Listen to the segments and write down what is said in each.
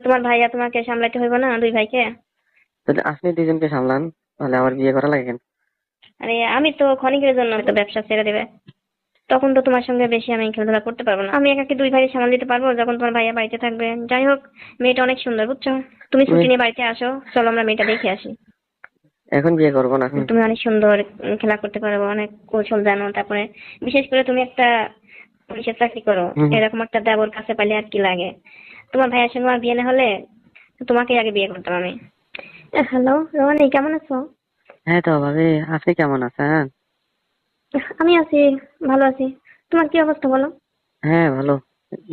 তোমার ভাইয়া তোমাকে সামলাইতে হইব না দুই ভাইকে? তাহলে আপনি দুজনকে সামলান তাহলে আমার বিয়ে করা লাগে কেন? আরে আমি তো ক্ষণিকের জন্য তো ব্যবসা ছেড়ে দেবে। তখন তো তোমার সঙ্গে বেশি আমি খেলাধুলা করতে পারব না। আমি একাকে দুই ভাই সামাল দিতে পারব যখন তোমার ভাইয়া বাড়িতে থাকবে। যাই হোক মেয়েটা অনেক সুন্দর বুঝছ? তুমি ছুটি নিয়ে বাড়িতে আসো চলো আমরা মেয়েটা দেখে আসি। এখন বিয়ে করব না তুমি অনেক সুন্দর খেলা করতে পারো অনেক কৌশল জানো। তারপরে বিশেষ করে তুমি একটা পুলিশের চাকরি করো। এরকম একটা দেবর কাছে পাইলে আর কি লাগে? তোমার ভাইয়ের সঙ্গে আমার বিয়ে না হলে তোমাকে আগে বিয়ে করতাম আমি। হ্যালো রোহানি কেমন আছো? হ্যাঁ তো ভাবি আপনি কেমন আছেন? আমি আছি ভালো আছি। তোমার কি অবস্থা বলো? হ্যাঁ ভালো।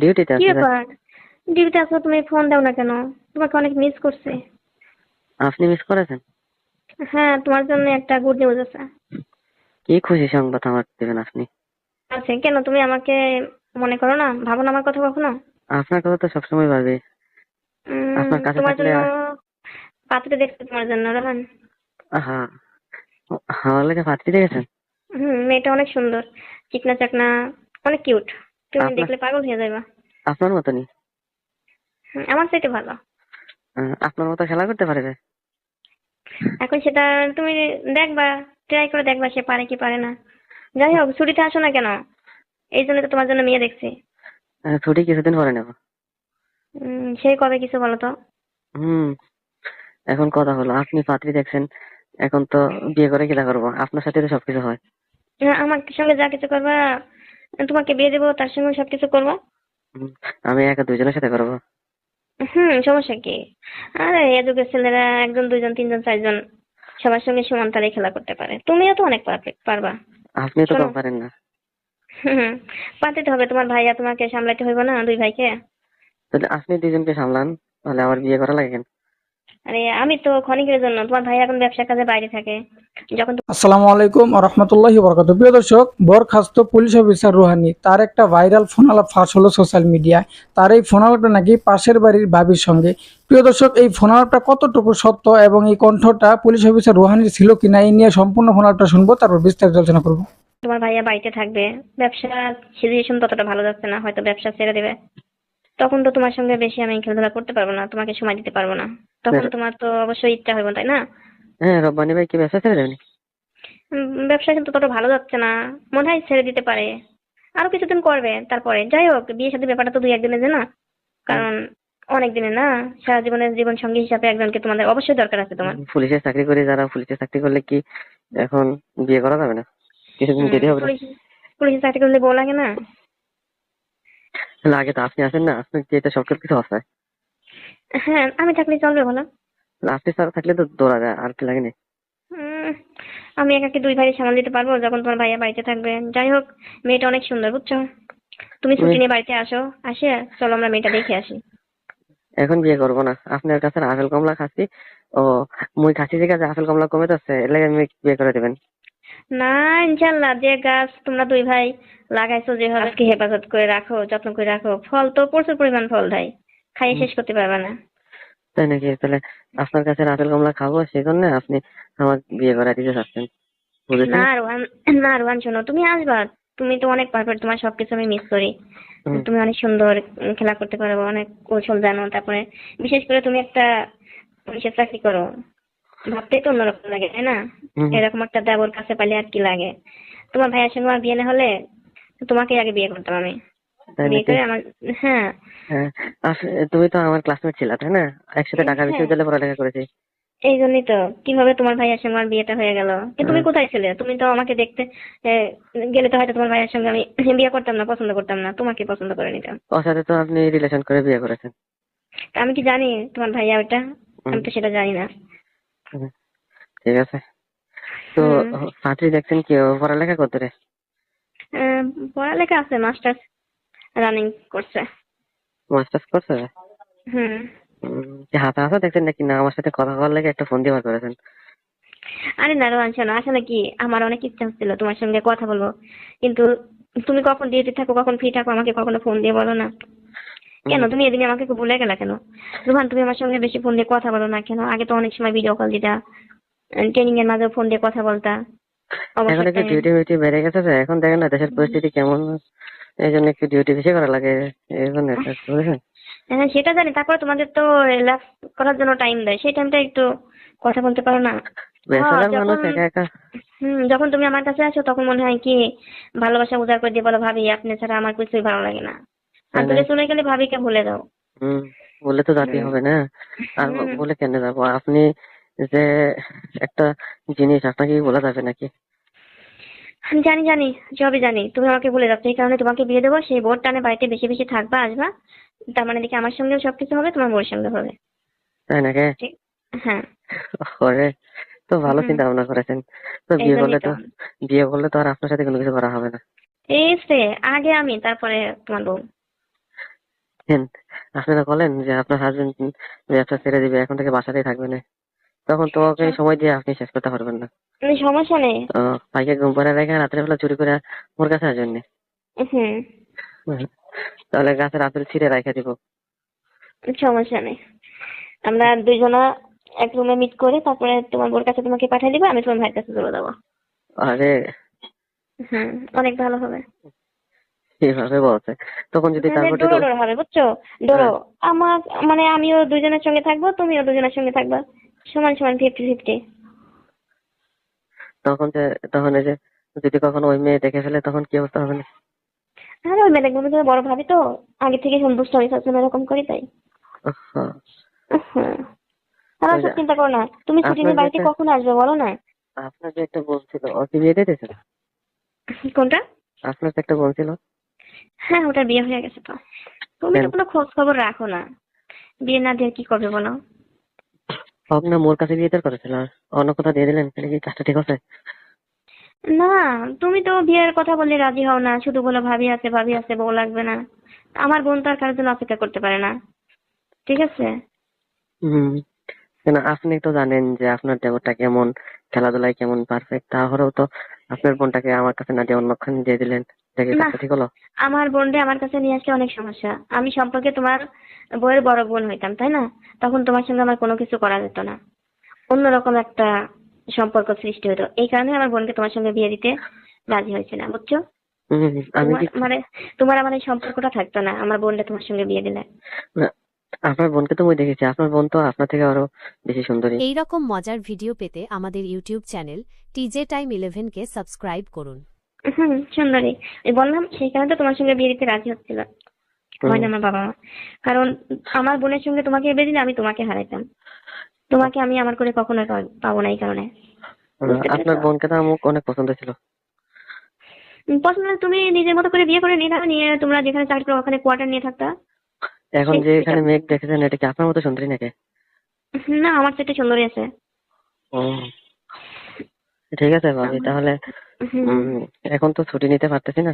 ডিউটিতে কি ব্যাপার? ডিউটিতে আছো তুমি ফোন দাও না কেন? তোমাকে অনেক মিস করছে। আপনি মিস করেছেন? হ্যাঁ তোমার জন্য একটা গুড নিউজ আছে। কি খুশি সংবাদ আমার দেবেন আপনি? আছে কেন তুমি আমাকে মনে করো না? ভাবো না আমার কথা কখনো? আপনার কথা তো সবসময় ভাবি। আপনার কাছে থাকলে- পাত্রে দেখছি তোমার জন্য রোহান। হ্যাঁ আমার লাগে পাত্রী দেখেছেন? হুম মেয়েটা অনেক সুন্দর চিকনা চাকনা অনেক কিউট। তুমি দেখলে পাগল হয়ে যাবে আপনার মতনই? আমার চাইতে ভালো। আপনার মতো খেলা করতে পারবে? এখন সেটা তুমি দেখবা ট্রাই করে দেখবা সে পারে কি পারে না। যাই হোক ছুটিতে আসো না কেন? এই জন্য তো তোমার জন্য মেয়ে দেখছি। ছুটি কিছুদিন পরে নেব। সেই কবে কিছু বলো তো হুম এখন কথা হলো। আপনি পাত্রী দেখছেন এখন তো বিয়ে করে কিলা করব? আপনার সাথে তো সবকিছু হয়। হ্যাঁ, আমার সঙ্গে যা কিছু করবা তোমাকে বিয়ে দেবো তার সঙ্গে সবকিছু করবা। আমি একা দুজনের সাথে করব। হুম সমস্যা কি? আরে এ যুগের ছেলেরা একজন দুইজন তিনজন চারজন সবার সঙ্গে সমান তালে খেলা করতে পারে। তুমিও তো অনেক পারফেক্ট পারবা। আপনি তো কম পারেন না। হুম পারতে হবে তোমার ভাইয়া তোমাকে সামলাইতে হইব না দুই ভাইকে? তাহলে আপনি দুজনকে সামলান তাহলে আমার বিয়ে করা লাগে কেন? আরে আমি তো ক্ষণিকের জন্য তোমার ভাই এখন ব্যবসা কাজে বাইরে থাকে। যখন আসসালামু আলাইকুম রহমতুল্লাহি বরকাত প্রিয় দর্শক বরখাস্ত পুলিশ অফিসার রুহানি তার একটা ভাইরাল ফোন আলাপ ফাঁস হলো সোশ্যাল মিডিয়ায়। তার এই ফোন আলাপটা নাকি পাশের বাড়ির ভাবির সঙ্গে। প্রিয় দর্শক এই ফোন আলাপটা কতটুকু সত্য এবং এই কণ্ঠটা পুলিশ অফিসার রুহানির ছিল কিনা এই নিয়ে সম্পূর্ণ ফোন আলাপটা শুনব তারপর বিস্তারিত আলোচনা করব। তোমার ভাইয়া বাড়িতে থাকবে। ব্যবসা সিচুয়েশন ততটা ভালো যাচ্ছে না হয়তো ব্যবসা ছেড়ে দেবে। তখন তো তোমার সঙ্গে বেশি আমি খেলাধুলা করতে পারব না তোমাকে সময় দিতে পারব না। তখন হ্যাঁ। তোমার তো অবশ্যই ইচ্ছা হইব তাই না? হ্যাঁ রব্বানি ভাই কি ব্যবসা ছেড়ে দেবেন? ব্যবসা কিন্তু তত ভালো যাচ্ছে না মনে হয় ছেড়ে দিতে পারে। আরও কিছুদিন করবে তারপরে। যাই হোক বিয়ে সাথে ব্যাপারটা তো দুই একদিনের যে না? কারণ অনেক দিনে না সারা জীবনের জীবন সঙ্গী হিসাবে একজনকে তোমাদের অবশ্যই দরকার আছে তোমার। পুলিশের চাকরি করে যারা পুলিশের চাকরি করলে কি এখন বিয়ে করা যাবে না? কিছুদিন দেরি হবে পুলিশ চাকরি বউ লাগে না আগে তো আপনি আছেন না যেটা সকল কিছু আছে হ্যাঁ আমি থাকলে চলবে বলো আপনি ছাড়া থাকলে তো দৌড়া যায় আর কি লাগে না আমি একাকে দুই ভাই সামাল দিতে পারব যখন তোমার ভাইয়া বাড়িতে থাকবে যাই হোক মেয়েটা অনেক সুন্দর বুঝছ তুমি ছুটি নিয়ে বাড়িতে আসো আসে চলো আমরা মেয়েটা দেখে আসি এখন বিয়ে করব না। আপনার কাছে আপেল কমলা খাচ্ছি। ও মুই খাচ্ছি যে কাছে আপেল কমলা কমে যাচ্ছে এর লাগে আমি বিয়ে করে দেবেন। না ইনশাল্লাহ যে গাছ তোমরা দুই ভাই লাগাইছো যেভাবে আজকে হেফাজত করে রাখো যত্ন করে রাখো ফল তো প্রচুর পরিমাণ ফল দেয় খাইয়ে শেষ করতে পারবে না। তাই নাকি? তাহলে আপনার কাছে আপেল কমলা খাব সেই জন্য আপনি আমার বিয়ে করে দিতে চাচ্ছেন না রোহান না রোহান শোনো তুমি আসবা তুমি তো অনেক পারফেক্ট তোমার সবকিছু আমি মিস করি। তুমি অনেক সুন্দর খেলা করতে পারো অনেক কৌশল জানো তারপরে বিশেষ করে তুমি একটা পুলিশের চাকরি করো। ভাবতেই তো অন্যরকম লাগে তাই না? এরকম একটা দেবর কাছে পাইলে আর কি লাগে? তোমার ভাইয়ের সঙ্গে আমার বিয়ে না হলে তোমাকে আগে বিয়ে করতাম আমি। বিয়ে করে আমার হ্যাঁ। হ্যাঁ তুমি তো আমার ক্লাসমেট ছিলা তাই না? একসাথে ঢাকা হ্যাঁ। বিশ্ববিদ্যালয়ে পড়ালেখা করেছি। এই জন্যই তো কীভাবে তোমার ভাইয়ের সঙ্গে আমার বিয়েটা হয়ে গেল? তুমি কোথায় ছিলে? তুমি তো আমাকে দেখতে গেলে তো হয়তো তোমার ভাইয়ের সঙ্গে আমি বিয়ে করতাম না পছন্দ করতাম না তোমাকে পছন্দ করে নিতাম। ওর সাথে তো আপনি রিলেশন করে বিয়ে করেছেন। আমি কি জানি তোমার ভাইয়া ওটা আমি তো সেটা জানি না। ঠিক আছে। তো হুম। দেখছেন কি? পড়ালেখা করতে রে? পড়ালেখা আছে মাস্টার্স রানিং করছে। মাস্টার্স করছে? হুম। হাতে দেখছেন নাকি? না আমার সাথে কথা বলার লাগে একটা ফোন দিয়ে বার করেছেন। আরে না রোহান শোনো আসলে কি? আমার অনেক ইচ্ছা ছিল তোমার সঙ্গে কথা বলব। কিন্তু তুমি কখন ডিউটি থাকো কখন ফ্রি থাকো আমাকে কখনো ফোন দিয়ে বলো না। কেন? তুমি এদিনে আমাকে খুব ভুলে গেলা কেন? রোহান তুমি আমার সঙ্গে বেশি ফোন দিয়ে কথা বলো না কেন? আগে তো অনেক সময় ভিডিও কল দিতা। ট্রেনিং এর মাঝে ফোন দিয়ে কথা বলতা। এখন একটু ডিউটি মিউটি বেড়ে গেছে তো এখন দেখেন না দেশের পরিস্থিতি কেমন। এই জন্য একটু ডিউটি বেশি করা লাগে এই জন্য এটা, বুঝেছেন হ্যাঁ সেটা জানি। তারপরে তোমাদের তো রিল্যাক্স করার জন্য টাইম দেয়। সেই টাইমটা একটু কথা বলতে পারো না। ব্যাচেলার যখন- তুমি আমার কাছে আসো তখন মনে হয় কি ভালোবাসা উজাড় করে দিয়ে বলো ভাবি আপনি ছাড়া আমার কিছুই ভালো লাগে না। আর দূরে? চলে গেলে ভাবিকে ভুলে দাও। হুম বলে তো যেতেই হবে না। আর বলে কেন যাব? আপনি যে একটা জিনিস আপনাকে বলা যাবে নাকি? আমি জানি জানি সবই জানি। তুমি আমাকে বলে যাচ্ছ এই কারণে তোমাকে বিয়ে দেবো সেই বোর টানে বাড়িতে বেশি বেশি থাকবা আসবা। তার মানে দেখি আমার সঙ্গেও সবকিছু হবে তোমার বউর সঙ্গে হবে। তাই নাকি? হ্যাঁ। করে তো ভালো চিন্তা ভাবনা করেছেন। তো বিয়ে করলে তো তো। বিয়ে করলে তো আর আপনার সাথে কোনো কিছু করা হবে না। এই সে আগে আমি তারপরে তোমার বউ। হেন, আপনারা বলেন যে আপনার হাজবেন্ড ব্যবসা ছেড়ে দিবে এখন থেকে বাসাতেই থাকবে না। তখন তো ওকে আচ্ছা। সময় দিয়ে আপনি শেষ করতে পারবেন না। মানে সমস্যা নেই? ভাইকে ঘুম পাড়ে রেখে রাত্রে বেলা চুরি করে মোর কাছে আসবেন না। তাহলে গাছের আপেল ছিঁড়ে রেখে দিব। সমস্যা নেই। আমরা দুইজনা এক রুমে মিট করে তারপরে তোমার বোর কাছে তোমাকে পাঠিয়ে দিবো আমি তোমার ভাইয়ের কাছে চলে যাব। আরে। হুম অনেক ভালো হবে। বলছে। তখন যদি তাহলে তারপর ডোরো ডোরো হবে বুঝছ? ডোরো হ্যাঁ। আমার মানে আমিও দুজনের সঙ্গে থাকব তুমিও দুজনের সঙ্গে থাকবা। সমান সমান ফিফটি ফিফটি তখন যে তখন এই যে যদি কখনো ওই মেয়ে দেখে ফেলে তখন কি অবস্থা হবে না? আরে ওই মেয়ে দেখব বড় ভাবি তো। আগে থেকে সন্তুষ্ট হয়ে সবসময় এরকম করি তাই। যে- চিন্তা করো না। তুমি ছুটি নিয়ে বাড়িতে কখন আসবে বলো না? আপনার যে একটা বোন ছিল ও কি বিয়ে দিতেছে? কোনটা? আপনার একটা বোন ছিল? হ্যাঁ ওটার বিয়ে হয়ে গেছে তো। তুমি তো কোনো খোঁজ খবর রাখো না। বিয়ে না দিয়ে কি করবে বলো? হোক না মোর কাছে বিয়ে তো করেছিল। অন্য কোথাও দিয়ে দিলেন এটা কি কাজটা ঠিক আছে? না তুমি তো বিয়ের কথা বললে রাজি হও না। শুধু বলো ভাবি আছে ভাবি আছে বউ লাগবে না। আমার বোন তো আর কারোর জন্য অপেক্ষা করতে পারে না। ঠিক আছে? হুম। কেন আপনি তো জানেন যে আপনার দেবরটা কেমন খেলাধুলায় কেমন পারফেক্ট তাহলেও তো আপনার বোনটাকে আমার কাছে না দিয়ে অন্যখানে দিয়ে দিলেন। ঠিক হলো? আমার বোনরে আমার কাছে নিয়ে আসলে অনেক সমস্যা। আমি সম্পর্কে তোমার বইয়ের বড় বোন হইতাম তাই না? তখন তোমার সঙ্গে আমার কোনো কিছু করা যেত না। অন্যরকম একটা সম্পর্ক সৃষ্টি হতো এই কারণে আমার বোনকে তোমার সঙ্গে বিয়ে দিতে রাজি হয়েছে না বুঝছ মানে তোমার আমার এই সম্পর্কটা থাকতো না আমার বোনটা তোমার সঙ্গে বিয়ে দিলে। আপনার বোনকে তো মই দেখেছি। আপনার বোন তো আপনার থেকে আরও বেশি সুন্দরী। এই রকম মজার ভিডিও পেতে আমাদের YouTube channel TJ time eleven কে সাবস্ক্রাইব করুন। হুম সুন্দরী। বললাম সেই কারণে তো তোমার সঙ্গে বিয়ে দিতে রাজি হচ্ছিল হয় আমার বাবা মা কারণ আমার বোনের সঙ্গে তোমাকে বিয়ে দিলে আমি তোমাকে হারাইতাম। তোমাকে আমি আমার করে কখনো পাবো না এই কারণে। আপনার বোনকে তো আমার অনেক পছন্দ ছিল? পছন্দ তুমি নিজের মতো করে বিয়ে করে নিয়ে নাও, নিয়ে তোমরা যেখানে চাকরি করো ওখানে কোয়ার্টার নিয়ে থাকতা। এখন যে এখানে মেঘ দেখেছেন এটা কি আপনার মতো সুন্দরী নাকি? না আমার চেয়ে সুন্দরী আছে। ও ঠিক আছে ভাবি তাহলে এখন তো ছুটি নিতে পারতেছি না।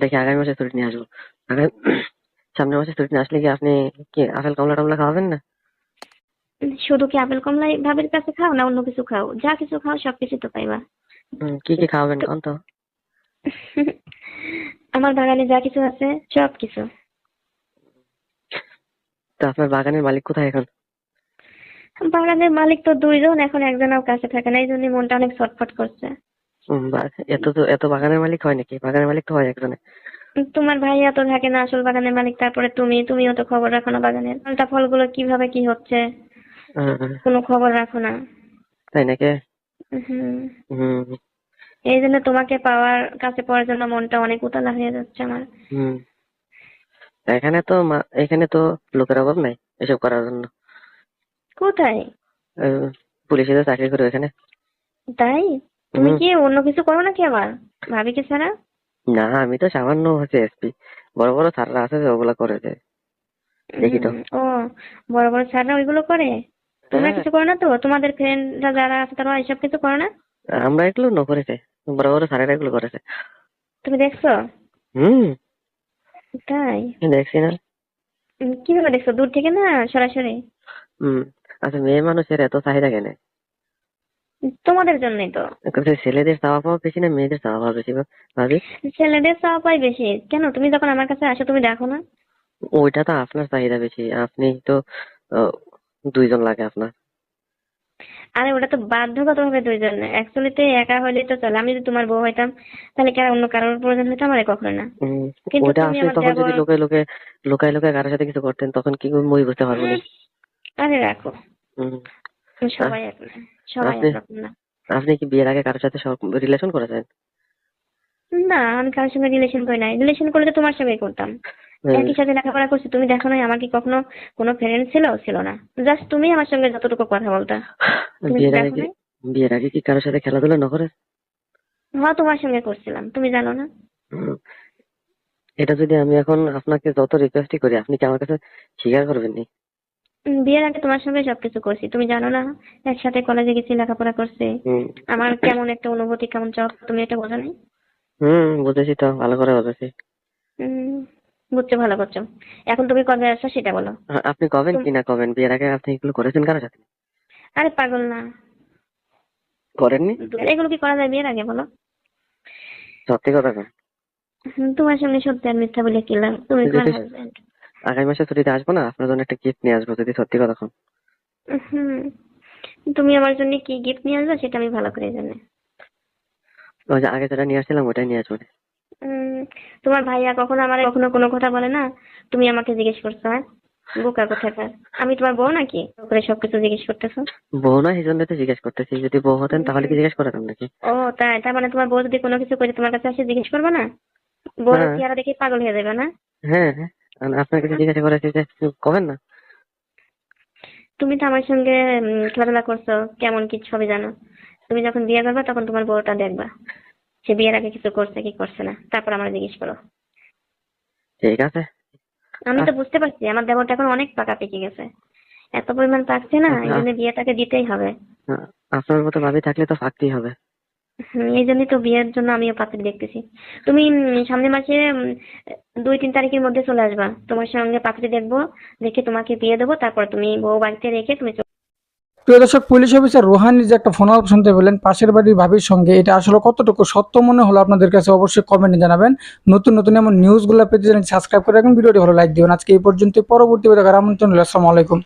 দেখি আগামী মাসে ছুটি নিয়ে আসব। সামনের মাসে ছুটি নিয়ে আসলে কি আপনি কি আপেল কমলা টমলা খাওয়াবেন না? শুধু কি আপেল কমলা ভাবের কাছে খাও না অন্য কিছু খাও? যা কিছু খাও সবকিছু তো পাইবা। কি কি খাওয়াবেন কোন তো? আমার বাগানে যা কিছু আছে সব কিছু। তো আপনার বাগানের মালিক কোথায় এখন? বাগানের মালিক তো দুইজন এখন একজনও কাছে থাকে না। এই জন্য মনটা অনেক ছটফট করছে। এত তো এত বাগানের মালিক হয় নাকি? বাগানের মালিক তো হয় একজনে। তোমার ভাইয়া তো থাকে না আসল বাগানের মালিক তারপরে তুমি তুমিও তো খবর রাখো না বাগানের। ফলটা ফলগুলো কীভাবে কি হচ্ছে? কোনো খবর রাখো না। তাই নাকি? হুম। এই জন্য তোমাকে পাওয়ার কাছে পাওয়ার জন্য মনটা অনেক উতলা হয়ে যাচ্ছে আমার। হুম। এখানে তো এখানে তো লোকের অভাব নাই এসব করার জন্য। কোথায়? পুলিশে তো চাকরি করে এখানে। তাই? তুমি কি অন্য কিছু করো নাকি আবার? ভাবি কি ছাড়া না আমি তো সামান্য হচ্ছে এসপি বড় বড় স্যাররা আছে ওগুলা করে দেয়। দেখি তো। ও বড় বড় স্যাররা ওইগুলো করে? তোমরা হ্যাঁ। কিছু করো না তো? তোমাদের ফ্রেন্ডরা যারা আছে তারা এসব কিছু করো না? আমরা এগুলো ন করেছে। বড় বড় স্যারেরা এগুলো করেছে। তুমি দেখছ? হুম। তাই? দেখছি না। কীভাবে দেখছ? দূর থেকে না? সরাসরি? হুম আচ্ছা মেয়ে মানুষের এত চাহিদা কেন? তোমাদের জন্যই তো। ছেলেদের চাওয়া পাওয়া বেশি না মেয়েদের চাওয়া পাওয়া বেশি ভাবি? ছেলেদের চাওয়া পাই বেশি। কেন? তুমি যখন আমার কাছে আসো তুমি দেখো না? ওইটা তো আপনার চাহিদা বেশি। আপনি তো দুইজন লাগে আপনার। আরে ওটা তো বাধ্যগত হবে দুইজন। অ্যাকচুয়ালি তো একা হলে তো চলে। আমি যদি তোমার বউ হইতাম তাহলে কি আর অন্য কারোর প্রয়োজন হইতো আমার কখনো না? কিন্তু ওটা আসলে তখন যদি লোকে লোকে লোকায় লোকায় কারোর সাথে কিছু করতেন তখন কি মই বুঝতে পারব না। আরে রাখো। সবাই এক না সবাই আপনি- একরকম না। আপনি কি বিয়ের আগে কারোর সাথে রিলেশন করেছেন? না আমি কারোর সঙ্গে রিলেশন করি নাই। রিলেশন করলে তো তোমার সঙ্গেই করতাম। হুম। একই সাথে লেখাপড়া করছি। তুমি দেখো নাই আমার কি কখনো কোনো ফ্রেন্ড ছিল? ছিল না। জাস্ট তুমি আমার সঙ্গে যতটুকু কথা বলতা। বিয়ের আগে? বিয়ের আগে কি কারোর সাথে খেলাধুলা না করে? হ্যাঁ তোমার সঙ্গে করছিলাম। তুমি জানো না। এটা যদি আমি এখন আপনাকে যত রিকোয়েস্টই করি আপনি কি আমার কাছে স্বীকার করবেন নি বিয়ের আগে তোমার সঙ্গে সবকিছু করছি। তুমি জানো না একসাথে কলেজে গেছি লেখাপড়া করছি। আমার কেমন একটা অনুভূতি কেমন চাও তুমি এটা বোঝো নাই হুম বুঝেছি তো ভালো করে বুঝেছি। বুঝছ ভালো করছ। এখন তুমি কবে আসছো সেটা বলো। আপনি কবেন কি না কবেন? বিয়ের আগে আপনি এগুলো করেছেন কারোর সাথে? আরে পাগল না। করেননি? এগুলো কি করা যায় বিয়ের আগে বলো? সত্যি কথা তোমার সঙ্গে সত্যি আর মিথ্যা বলে কি লাভ? তুমি তোমার হাজবেন্ড আগামী মাসে ছুটিতে আসব না? আপনার জন্য একটা গিফট নিয়ে আসব যদি সত্যি কথা কন। হুম। তুমি আমার জন্য কি গিফট নিয়ে আসবে সেটা আমি ভালো করে জানি। ওই যে আগে যেটা নিয়ে আসছিলাম ওটাই নিয়ে আসব। তোমার ভাইয়া কখনো আমার কখনো কোনো কথা বলে না? তুমি আমাকে জিজ্ঞেস করছ হ্যাঁ? বোকা কোথাকার? আমি তোমার বউ নাকি? করে সবকিছু জিজ্ঞেস করতেছো? বউ না এই জন্য তো জিজ্ঞেস করতেছি। যদি বউ হতেন তাহলে কি জিজ্ঞেস করতাম নাকি? ও তাই। তার মানে তোমার বউ যদি কোনো কিছু করে তোমার কাছে এসে জিজ্ঞেস করবে না? বউর হ্যাঁ। চেহারা দেখে পাগল হয়ে যাবে না? হ্যাঁ হ্যাঁ। আপনার কাছে জিজ্ঞাসা করেছি যে কবেন না? তুমি তো আমার সঙ্গে খেলাধুলা করছ কেমন কি সবই জানো। তুমি যখন বিয়ে করবে তখন তোমার বউটা দেখবা সে বিয়ের আগে কিছু করছে কি করছে না। তারপর আমার জিজ্ঞেস করো। ঠিক আছে। আমি তো বুঝতে পারছি আমার দেবরটা এখন অনেক পাকা পেকে গেছে। এত পরিমাণ পাকছে না এই জন্য বিয়েটাকে দিতেই হবে। আপনার মতো ভাবি থাকলে তো ফাঁকতেই হবে। হুম, এই জন্যই তো বিয়ের জন্য আমিও পাত্রী দেখতেছি। তুমি সামনের মাসে দুই তিন তারিখের মধ্যে চলে আসবা। তোমার সঙ্গে পাত্রী দেখব দেখে তোমাকে বিয়ে দেবো তারপর তুমি বউ বাড়িতে রেখে তুমি প্রিয় দর্শক পুলিশ অফিসার রোহানির যে একটা ফোন আলাপ শুনতে পেলেন পাশের বাড়ির ভাবির সঙ্গে এটা আসলে কতটুকু সত্য মনে হলো আপনাদের কাছে অবশ্যই কমেন্টে জানাবেন। নতুন নতুন এমন নিউজগুলো পেতে জানেন সাবস্ক্রাইব করে রাখুন ভিডিওটি ভালো লাইক দিবেন। আজকে এই পর্যন্ত পরবর্তী দেখার আমন্ত্রণ। আসসালামু আলাইকুম।